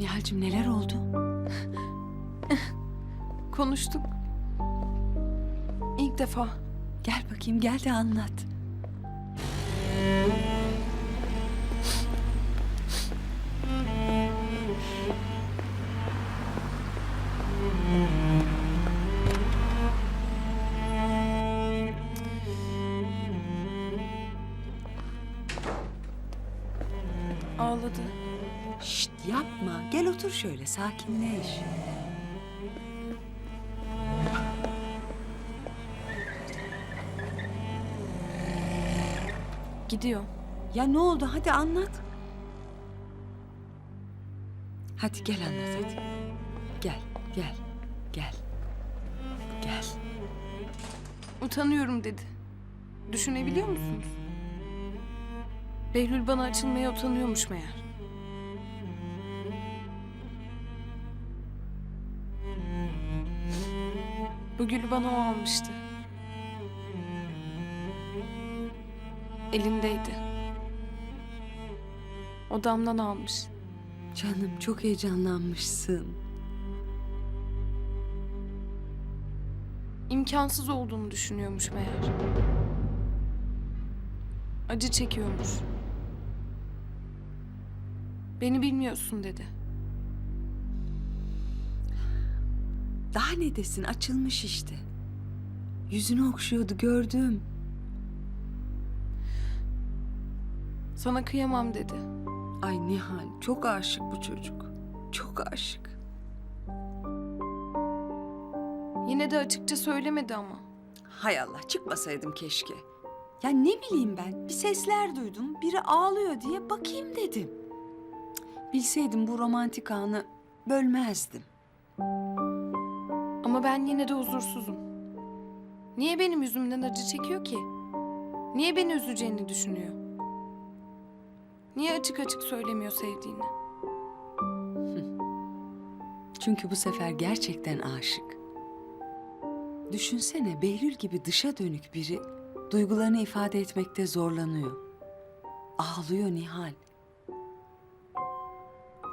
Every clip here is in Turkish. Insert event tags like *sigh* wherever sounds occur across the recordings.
Nihal'cim neler oldu? *laughs* Konuştuk. İlk defa. Gel bakayım gel de anlat. Ağladı. Şşt yapma. Gel otur şöyle sakinleş. Gidiyor. Ya ne oldu hadi anlat. Hadi gel anlat hadi. Gel gel gel. Gel. Utanıyorum dedi. Düşünebiliyor musunuz? Behlül bana açılmaya utanıyormuş meğer. Bu gülü bana o almıştı. Elindeydi. Odamdan almış. Canım çok heyecanlanmışsın. İmkansız olduğunu düşünüyormuş meğer. Acı çekiyormuş. Beni bilmiyorsun dedi. Daha ne desin açılmış işte. Yüzünü okşuyordu gördüm. Sana kıyamam dedi. Ay Nihal çok aşık bu çocuk. Çok aşık. Yine de açıkça söylemedi ama. Hay Allah çıkmasaydım keşke. Ya ne bileyim ben bir sesler duydum biri ağlıyor diye bakayım dedim. Cık, Bilseydim bu romantik anı bölmezdim. Ben yine de huzursuzum. Niye benim yüzümden acı çekiyor ki? Niye beni üzeceğini düşünüyor? Niye açık açık söylemiyor sevdiğini? *laughs* Çünkü bu sefer gerçekten aşık. Düşünsene Behlül gibi dışa dönük biri duygularını ifade etmekte zorlanıyor. Ağlıyor Nihal.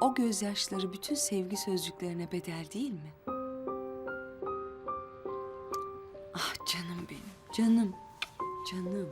O gözyaşları bütün sevgi sözcüklerine bedel değil mi? Canım benim, canım, canım.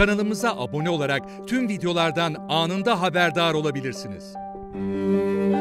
Kanalımıza abone olarak tüm videolardan anında haberdar olabilirsiniz. Mm-hmm.